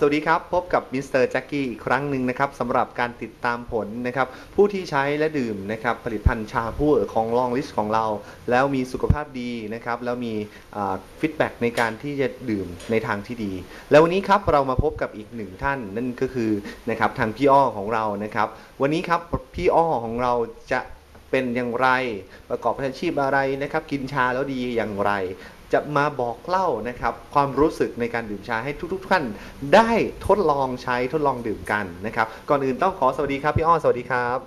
สวัสดีครับ พบกับมิสเตอร์แจ็คกี้อีกครั้งหนึ่งนะครับสำหรับการติดตามผลนะครับ ผู้ที่ใช้และดื่มนะครับผลิตภัณฑ์ชาผู้เอ๋อของลองลิสของเรา แล้วมีสุขภาพดีนะครับ แล้วมีฟีดแบ็กในการที่จะดื่มในทางที่ดี แล้ววันนี้ครับเรามาพบกับอีกหนึ่งท่านนั่นก็คือนะครับทางพี่อ้อของเรานะครับ วันนี้ครับพี่อ้อของเราจะเป็นอย่างไรประกอบอาชีพอะไรนะครับ กินชาแล้วดีอย่างไร จะมาบอกเล่านะครับความรู้สึกในการดื่มชาให้ทุกๆท่านได้ทดลองใช้ทดลองดื่มกันนะครับก่อนอื่นต้องขอสวัสดีครับพี่อ้อสวัสดีครับ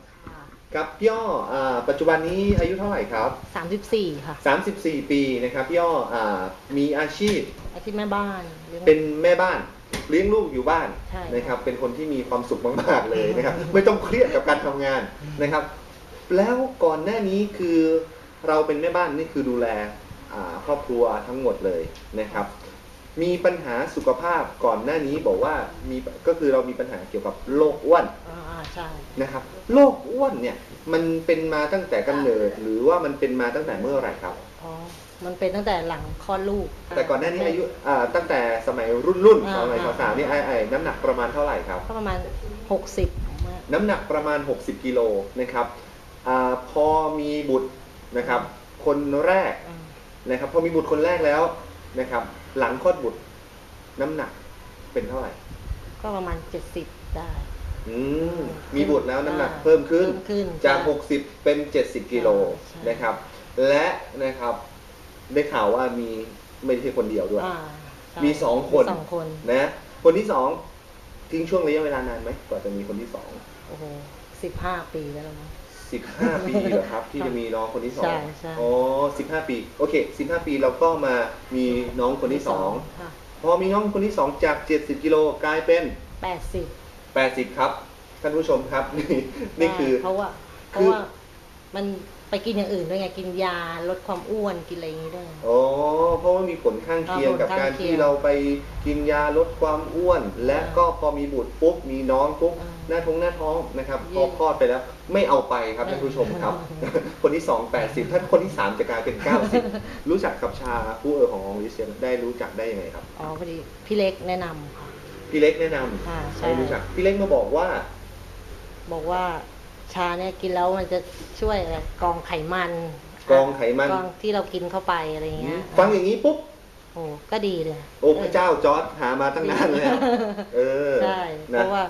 ครับพี่อ้ออาปัจจุบันนี้อายุเท่าไหร่ครับสามสิบสี่ค่ะ 34 ปีนะครับพี่อ้ออามีอาชีพอาชีพแม่บ้านลี้ยง เป็นแม่บ้านเลี้ยงลูกอยู่บ้านใช่ นะครับเป็นคนที่มีความสุขมากๆเลยนะครับ ไม่ต้องเครียดกับการทำงานนะครับ แล้วก่อนหน้านี้คือเราเป็นแม่บ้านนี่คือดูแลอ่า ครอบครัวทั้งหมดเลยนะครับ มีปัญหาสุขภาพก่อนหน้านี้บอกว่ามีก็คือเรามีปัญหาเกี่ยวกับโรคอ้วนอ่าอ่าใช่นะครับโรคอ้วนเนี่ยมันเป็นมาตั้งแต่กำเนิดหรือว่ามันเป็นมาตั้งแต่เมื่อไหร่ครับอ๋อมันเป็นตั้งแต่หลังคลอดลูก แต่ก่อนหน้านี้อายุอ่าตั้งแต่สมัยรุ่นรุ่นอ่าสมัยอ่าสาวๆนี่ไอ้ไอ้น้ำหนักประมาณเท่าไหร่ครับก็ประมาณหกสิบน้ำหนักประมาณ 60 กิโลนะครับอาพอมีบุตรนะครับ คนแรก นะครับพอมีบุตรคนแรกแล้วนะครับ หลังคลอดบุตรน้ำหนักเป็นเท่าไหร่ ก็ประมาณเจ็ดสิบได้อืมมีบุตรแล้วน้ำหนักอ่าเพิ่มขึ้นเพิ่มขึ้นจากใช่60 เป็น 70กิโลใช่นะครับ และนะครับได้ข่าวว่ามีไม่ใช่คนเดียวด้วยอ่าใช่มีสองคนสองคนนะ คนที่สองทิ้งช่วงระยะเวลานานไหมกว่าจะมีคนที่สองโอ้โหสิบห้าปีแล้วมั้ง สิบห้าปีเหรอครับ ที่จะมีน้องคนที่สองใช่ใช่ อ๋อสิบห้าปี โอเคสิบห้าปีเราก็มามีน้องคนที่สองค่ะพอมีน้องคนที่สองจากเจ็ดสิบกิโลกลายเป็นแปดสิบแปดสิบครับท่านผู้ชมครับ นี่นี่คือ เพราะว่าเพคือ ราะว่ามัน ไปกินอย่างอื่นด้วยไงกินยาลดความอ้วนกินอะไรอย่างงี้ด้วย อ๋อเพราะว่ามีผลข้างเคียงอ่าผลกับข้างการเคียงที่เราไปกินยาลดความอ้วน และอ่าก็พอมีบุตรปุ๊บมีน้องปุ๊บอ่าหน้าท้องหน้าท้องนะครับพเย็อนคลอดไปแล้วไม่เอาไปครับท่านผู้ชมครับ คนที่สองแปดสิบถ้าคนที่สามจะกลายเป็นเก้าสิบรู้จักกับชาผู้เออขององลิเซียนได้รู้จักได้ยังไงครับอ๋อพอดีพี่เล็กแนะนำค่ะพี่เล็กแนะนำอ่าใช่ให้รู้จักพี่เล็กมาบอกว่า บอกว่า ชาเนี่ยกินแล้วมันจะช่วยอะไรกรองไขมันกรองไขมัน กรองที่เรากินเข้าไปอะไรอย่างเงี้ยฟังอย่างนี้ปุ๊บโอ้ก็ดีเลยโอ้พระเจ้าจอร์ดหามาตั้งนานแล้วเออใช่เพนะราะว่า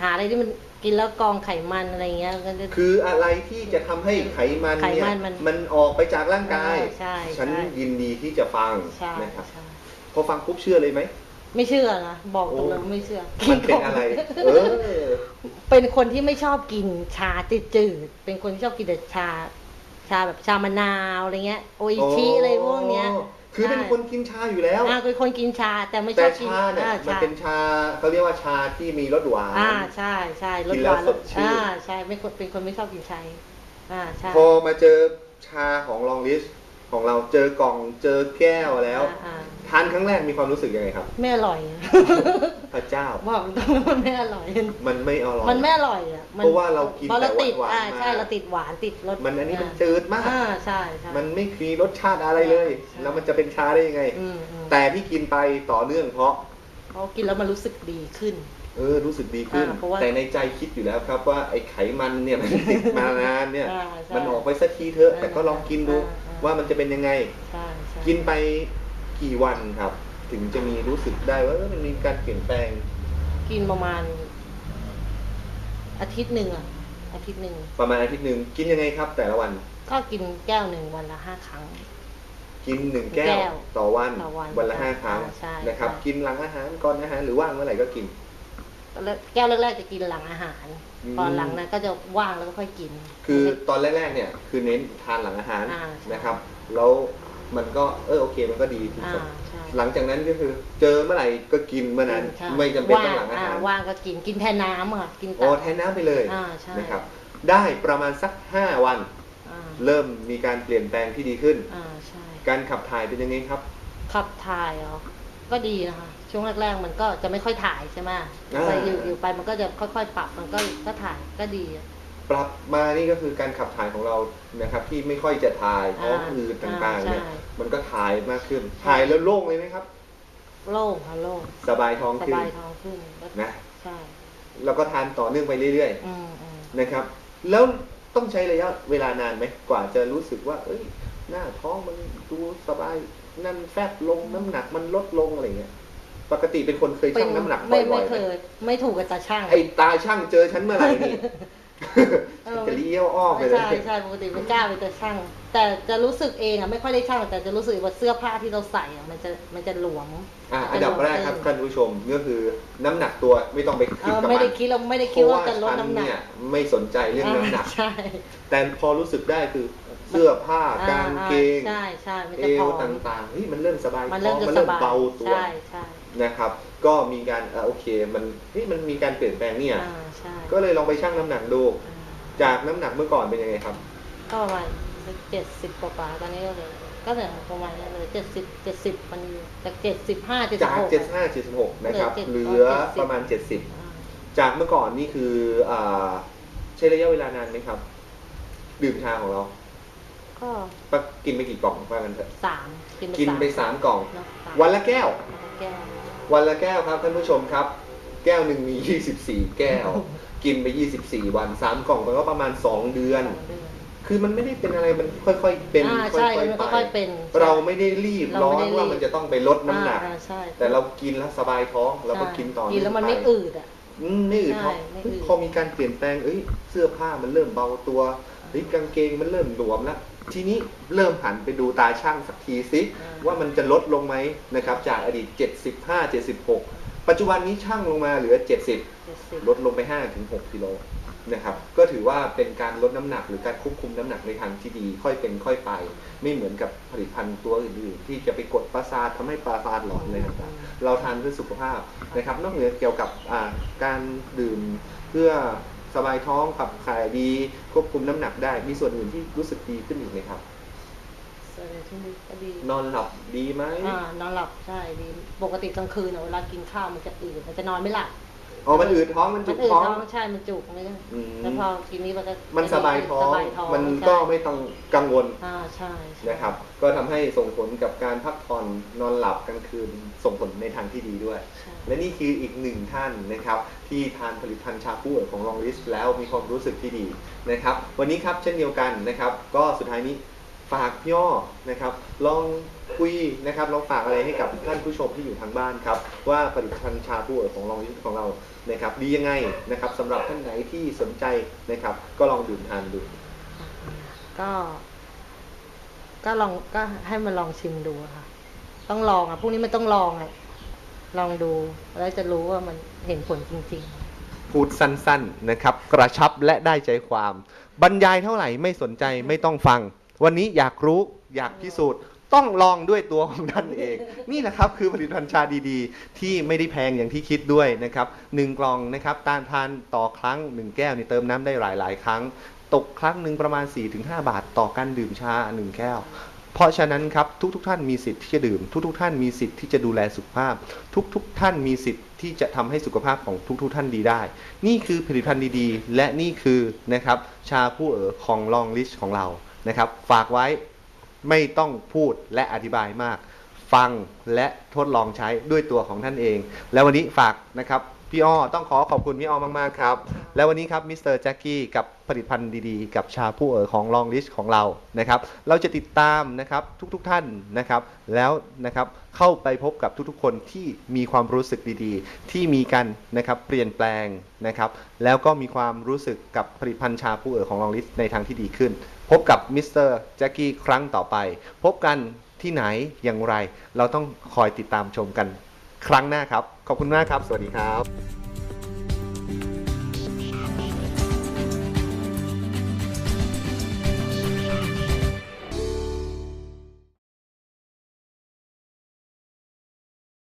หาอะไรที่มันกินแล้วกรองไขมันอะไรเงี้ยก็จะคืออะไรที่จะทำให้ไขมันไขเนี่ยมันมันมันออกไปจากร่างกายเออใช่ฉันใช่ยินดีที่จะฟังใช่นะครับใช่พอฟังปุ๊บเชื่อเลยไหม ไม่เชื่อนะบอกตรงโอ้เลยว่าไม่เชื่อมันเป็นอะไร เออ เป็นคนที่ไม่ชอบกินชาจืดๆเป็นคนที่ชอบกินแต่ชา ชาแบบชามะนาวอะไรเงี้ย โออิชิอะไรพวกเนี้ยคือเป็นใช่คนกินชาอยู่แล้วอ่าเป็นคนกินชาแต่ไม่ชแต่อบกินชาเนี่ยอ่มันชาเป็นชาเขาเรียกว่าชาที่มีรสหวานอ่าใช่ใช่รสกินหแล้ววานสดชื่นอ่าใช่ไม่คนเป็นคนไม่ชอบกินชาอ่าใช่พอมาเจอชาของลองลิสของเราเจอกล่องเจอแก้วแล้วอ่า ทานครั้งแรกมีความรู้สึกยังไงครับ ไม่อร่อยพระเจ้า บอกตรงๆมันไม่อร่อย มันไม่อร่อย มันไม่อร่อยอะเพราะว่าเรากินเพราะเราแต่ติดหวานๆอ่ามาใช่เราติดหวานติดรสมันอันนี้มันอ่าจืดมาก อ่าใช่ใช่ มันไม่มีรสชาติอะไรเลย ใช่ แล้วมันจะเป็นชาได้ยังไง อืมอืมแต่ที่กินไปต่อเนื่องเพราะ เขากินแล้วมันรู้สึกดีขึ้น เออรู้สึกดีขึ้น อ่าเพราะว่าแต่ในใจคิดอยู่แล้วครับว่าไอ้ไขมันเนี่ย มันติดมานานเนี่ย อ่าใช่มันออกไปสักทีเถอะอ่าแต่ก็ลองกินดูอ่าอ่า ว่ามันจะเป็นยังไง ใช่ใช่กินไป กี่วันครับ ถึงจะมีรู้สึกได้ว่าเออมันมีการเปลี่ยนแปลงกินประมาณ อาทิตย์หนึ่งอะอาทิตย์หนึ่งประมาณอาทิตย์หนึ่งกินยังไงครับ แต่ละวันก็กินแก้วหนึ่งวันละห้าครั้ง กินหนึ่งแก้แก้ววต่อวันต่อวันวันละห้าครั้งอ่าใช่นะครับใช่กินหลังอาหารก่อนอาหารหรือว่างเมื่อไหร่ก็กิน แล้วแก้วแรกๆจะกินหลังอาหาร อืม ตอนหลังนั้นก็จะว่างแล้วก็ค่อยกิน คือตอนแรกๆเนี่ยคือเน้นทานหลังอาหารอ่าใช่นะครับ แล้ว มันก็เออโอเคมันก็ดีที่อ่าสุดใช่หลังจากนั้นก็คือ เจอเมื่อไหร่ก็กินเมื่อนั้นใช่ไม่จำเป็นต้องหลังอาหารว่างก็กินกินแทนน้ำอะกินอ๋อตับแทนน้ำไปเลยอ่าใช่นะครับ ได้ประมาณสัก5วันอ่าเริ่มมีการเปลี่ยนแปลงที่ดีขึ้นอ่าใช่การขับถ่ายเป็นยังไงครับ ขับถ่ายเหรอก็ดีนะคะช่วงแรกๆมันก็จะไม่ค่อยถ่ายใช่ไหมอ่าแต่อยู่อยู่ไปมันก็จะค่อยๆปรับมันก็ก็ถ่ายก็ดีอะ ปรับมานี่ก็คือการขับถ่ายของเรานะครับที่ไม่ค่อยจะถ่ายท้องอ่าอืดต่างๆเนี่ยอ่าใช่มันก็ถ่ายมากขึ้นถ่ายแล้วโล่งเลยไหมครับ โล่งค่ะโล่งสบายท้องสขึ้นบายท้องขึ้นแล้วนะใช่แล้วก็ทานต่อเนื่องไปเรื่อยอืมอืมๆนะครับ แล้วต้องใช้ระยะเวลานานไหมกว่าจะรู้สึกว่า เอ้ย หน้าท้องมันดูสบายนั่นแฟบลงน้ำหนักมันลดลงอะไรเงี้ยปกติเป็นคนเคยชั่งน้ำหนักบ่ไม่อยไม่ๆเคไหมยไม่ถูกกับตาช่างไอ้ตาช่างเจอฉันเมื่อไหร่นี่เออ จะเลี้ยวอ้อมไปไม่เลยใช่ใช่ปกติไม่กล้าไปตาช่าง แต่จะรู้สึกเองอะไม่ค่อยได้ช่างแต่จะรู้สึกว่าเสื้อผ้าที่เราใส่อะมันจะมันจะหลวมอะอันดับแรกครับท่านผู้ชมก็คือน้ำหนักตัวไม่ต้องไปเอคิดอกับไม่มัได้นคิดเราไม่ได้คิดว่าจะลดเพราะน้ำหนักฉัเยไม่สนใจเรื่องน้ำหนักใช่แต่พอรู้สึกได้คือเสื้อผ้ากางเกงใช่ใช่มันเอจะพวอตม่างๆเฮ้ยมันเริ่มสบายมันท้เริ่อมงจะมันสเริ่มบายเบาตัวใช่ใช่นะครับ ก็มีการเอ่อโอเค มันเฮ้ยมันมีการเปลี่ยนแปลงเนี่ย อ่าใช่ก็เลยลองไปชั่งน้ำหนักดู อ่าจากน้ำหนักเมื่อก่อนเป็นยังไงครับ ก็ประมาณเจ็ดสิบกว่าๆตอนนี้ก็เลยก็เนี่ยประมาณนี้เลยเจ็ดสิบเจ็ดสิบมันจากเจ็ดสิบห้าเจ็ดสิจาบกหก 75 76 นะครับ เหเหลืลืออ70 ประมาณ 70 จากเมื่อก่อนนี่คืออ่าใช้ระยะเวลานานไหมครับ ดื่มชาของเราก็ปะกินไปกี่กล่องว่ากันเถอะสามกินไปกินไปสาม3กล่อง เนอะสามวันละแก้วแก้ว วันละแก้วครับท่านผู้ชมครับ แก้วหนึ่งมี 24 แก้ว กินไป 24 วัน 3 กล่องมันก็ประมาณ 2 เดือนสองเดือนคือมันไม่ได้เป็นอะไรมันค่อยๆเป็นอ่าค่ใช่อยมันๆไปค่อยๆเป็นเราไม่ได้รีบเราร้อไม่นได้รีบว่ามันจะต้องไปลดน้ำหนัก อ่าใช่แต่เรากินแล้วสบายท้องเราก็กินต่อกินแล้วมันเองไม่ปอืดอะ อืมไม่อืดใช่เพราะไม่อืด พอมีการเปลี่ยนแปลงเอ้ยเสื้อผ้ามันเริ่มเบาตัวเฮ้ยกางเกงมันเริ่มหลวมแล้ว ทีนี้เริ่มหันไปดูตาช่างสักทีสิอ่าว่ามันจะลดลงไหมนะครับ จากอดีต 75 76 ปัจจุบันนี้ช่างลงมาเหลือ 70เจ็ดสิบลดลงไป 5-6กิโลนะครับ ก็ถือว่าเป็นการลดน้ำหนักหรือการควบคุมน้ำหนักในทางที่ดี ค่อยเป็นค่อยไป ไม่เหมือนกับผลิตภัณฑ์ตัวอื่นๆ ที่จะไปกดประสาททำให้ประสาทหลอนเลยต่างๆเราทานเพื่อสุขภาพนะครับ นอกเหนือเกี่ยวกับอ่าการดื่มเพื่อ สบายท้องขับถ่ายดีควบคุมน้ำหนักได้ มีส่วนอื่นที่รู้สึกดีขึ้นอีกไหมครับส่วนใหญ่ที่นี่ก็ดีนอนหลับดีไหมอ่านอนหลับใช่ดีปกติกลางคืนอะเวลากินข้าวมันจะอืดมันจะนอนไม่หลับ อ๋อมันอืดท้องมันมัจุนกอืดท้องท้องใช่ มันจุกไม่ได้อืม แล้วพอกินนี้มันก็มันสบายท้อง สบายท้องมันใช่ก็ไม่ต้องกังวลอ่าใช่ใช่นะครับ ก็ทำให้ส่งผลกับการพักผ่อนนอนหลับกลางคืนส่งผลในทางที่ดีด้วย ใช่ และนี่คืออีกหนึ่งท่านนะครับ ที่ทานผลิตภัณฑ์ชาคู่ของลองลิสแล้วมีความรู้สึกที่ดีนะครับ วันนี้ครับเช่นเดียวกันนะครับ ก็สุดท้ายนี้ฝากพี่อ้อนะครับ ลอง คุยนะครับลองฝากอะไรให้กับท่านผู้ชมที่อยู่ทางบ้านครับ ว่าผลิตภัณฑ์ชาคู่ของลองลิสของเรานะครับดียังไงนะครับสำหรับท่านไหนที่สนใจนะครับ ก็ลองดื่มทานดู ก็ ก็ลองก็ให้มันลองชิมดูอะค่ะ ต้องลองอะพวกนี้มันต้องลองอะลองดูแล้วจะรู้ว่ามันเห็นผลจริง ๆ พูดสั้นๆนะครับ กระชับและได้ใจความ บรรยายเท่าไหร่ไม่สนใจไม่ต้องฟัง วันนี้อยากรู้อยากพิสูจน์ ต้องลองด้วยตัวของท่านเอง นี่แหละครับคือผลิตภัณฑ์ชาดีๆ ที่ไม่ได้แพงอย่างที่คิดด้วยนะครับหนึ่งกล่องนะครับตานทานต่อครั้งหนึ่งแก้วนี่เติมน้ำได้หลาย ๆ ครั้ง ตกครั้งหนึ่งประมาณ 4-5 บาท ต่อการดื่มชาหนึ่งแก้วเพราะฉะนั้นครับทุกๆทท่านมีสิทธิ์ที่จะดื่ม ทุกๆทท่านมีสิทธิ์ที่จะดูแลสุขภาพ ทุกๆทท่านมีสิทธิ์ที่จะทำให้สุขภาพของทุกๆ ท่านดีได้ นี่คือผลิตภัณฑ์ดีๆ และนี่คือนะครับชาผู้เอ๋อของลองลิชของเรานะครับฝากไว้ ไม่ต้องพูดและอธิบายมาก ฟังและทดลองใช้ด้วยตัวของท่านเอง แล้ววันนี้ฝากนะครับพี่อ้อต้องขอขอบคุณพี่อ้อมาก ๆ ครับ แล้ววันนี้ครับมิสเตอร์แจ็คกี้กับผลิตภัณฑ์ดีๆ กับชาผู้เอ๋อของลองลิชของเรานะครับ เราจะติดตามนะครับทุกๆท่านนะครับ แล้วนะครับเข้าไปพบกับทุกๆ คนที่มีความรู้สึกดีๆ ที่มีกันนะครับเปลี่ยนแปลงนะครับ แล้วก็มีความรู้สึกกับผลิตภัณฑ์ชาผู้เอ๋อของลองลิชในทางที่ดีขึ้น พบกับมิสเตอร์แจ็คกี้ครั้งต่อไป พบกันที่ไหนอย่างไร เราต้องคอยติดตามชมกันครั้งหน้าครับ ขอบคุณมากครับ สวัสดีครับ